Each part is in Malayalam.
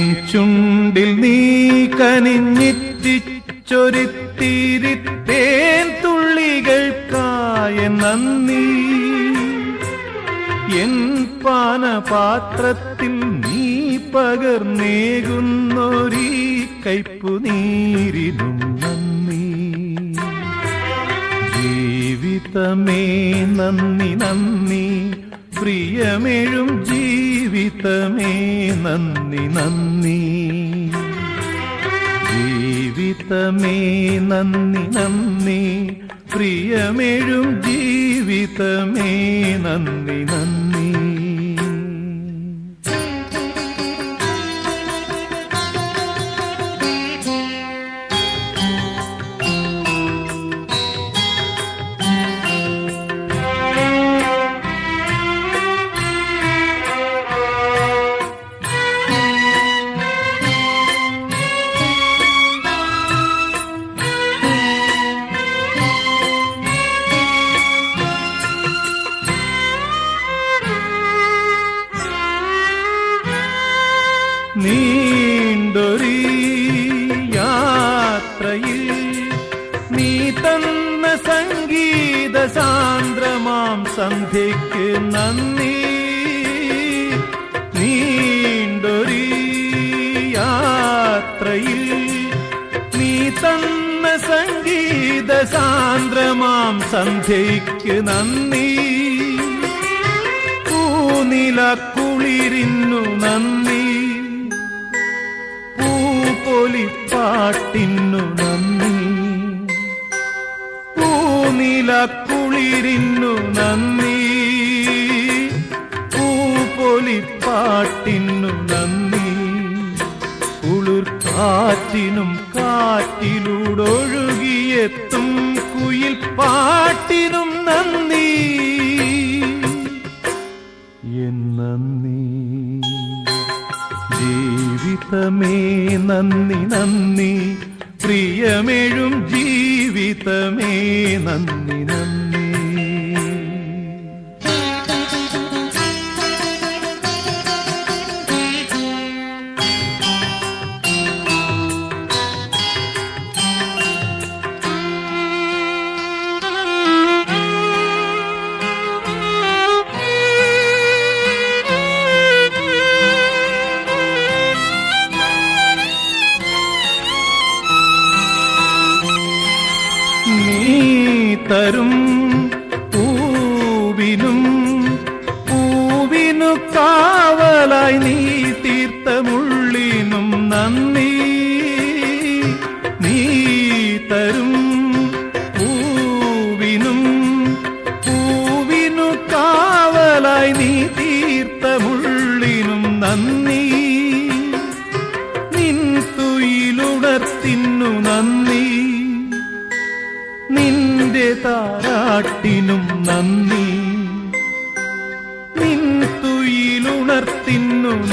ചുണ്ടിൽ നീ കനിഞ്ഞിറ്റിച്ചൊരിത്തിരിത്തേൻ തുള്ളികൾക്കായ നന്ദി. എൻ പാനപാത്രത്തിൽ നീ പകർന്നേകുന്നൊരീ കയ്പുനീരിനും നന്ദി. ജീവിതമേ നന്ദി നന്ദി പ്രിയമെഴും ജീവിതമേ നന്ദി നന്ദി. ജീവിതമേ നന്ദി നന്ദി. പ്രിയമെഴും ജീവിതമേ നന്ദി നന്ദി. യാത്രയിൽ നീ തന്ന സംഗീത സാന്ദ്രമാം സന്ധ്യയ്ക്ക് നന്ദി. പൂനില കുളിരിന്നു നന്ദി. പൂപ്പൊലിപ്പാട്ടിന്നു നന്ദി. പൂനില കുളിരിന്നു നന്ദി. പൂപൊലിപ്പാട്ടിന്നു കുളിർ കാറ്റിനും കാറ്റിലൂടൊഴുകിയെത്തും കുയിൽ പാട്ടിനും നന്ദി. എൻ നന്ദി. ജീവിതമേ നന്ദി നന്ദി. പ്രിയമേഴും ജീവിതമേ നന്ദി നന്ദി. പൂവിനും കാവലായി നീ തീർത്തമുള്ളിനും നന്ദി. നീ തരും പൂവിനും പൂവിനു കാവലായി നീ തീർത്തമുള്ളിനും നന്ദി. നിൻ തുയിലുണർത്തിന്നു നന്ദി. നിന്റെ താരാട്ടിനും നന്ദി.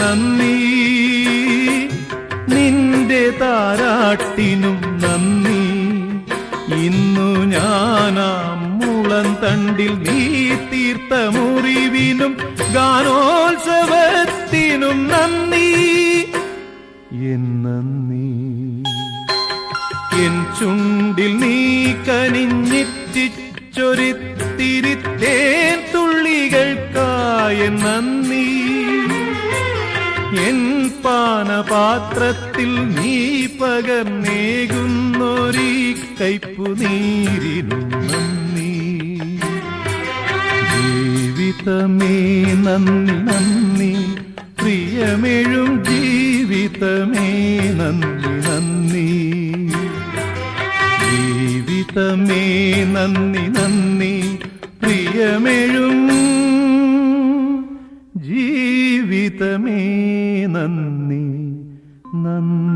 നന്ദി. നിന്റെ താരാട്ടിനും നന്ദി. ഇന്നു ഞാനാം മുളം തണ്ടിൽ നീ തീർത്ത മുറിവിനും ഗാനോത്സവത്തിനും നന്ദി. നന്ദി. എൻ ചുണ്ടിൽ നീ കനിഞ്ഞിറ്റിച്ചൊരിത്തിരിത്തേൻ തുള്ളികൾക്കായ നന്ദി. പാനപാത്രത്തിൽ നീ പകർന്നേകുന്നൊരീ കയ്പുനീരിനും നന്ദി. ജീവിതമേ നന്ദി നന്ദി. പ്രിയമേഴും ജീവിതമേ നന്ദി നന്ദി. ജീവിതമേ നന്ദി നന്ദി. പ്രിയമെഴും ജീവിതമേ നന്ദി. നന്ദി.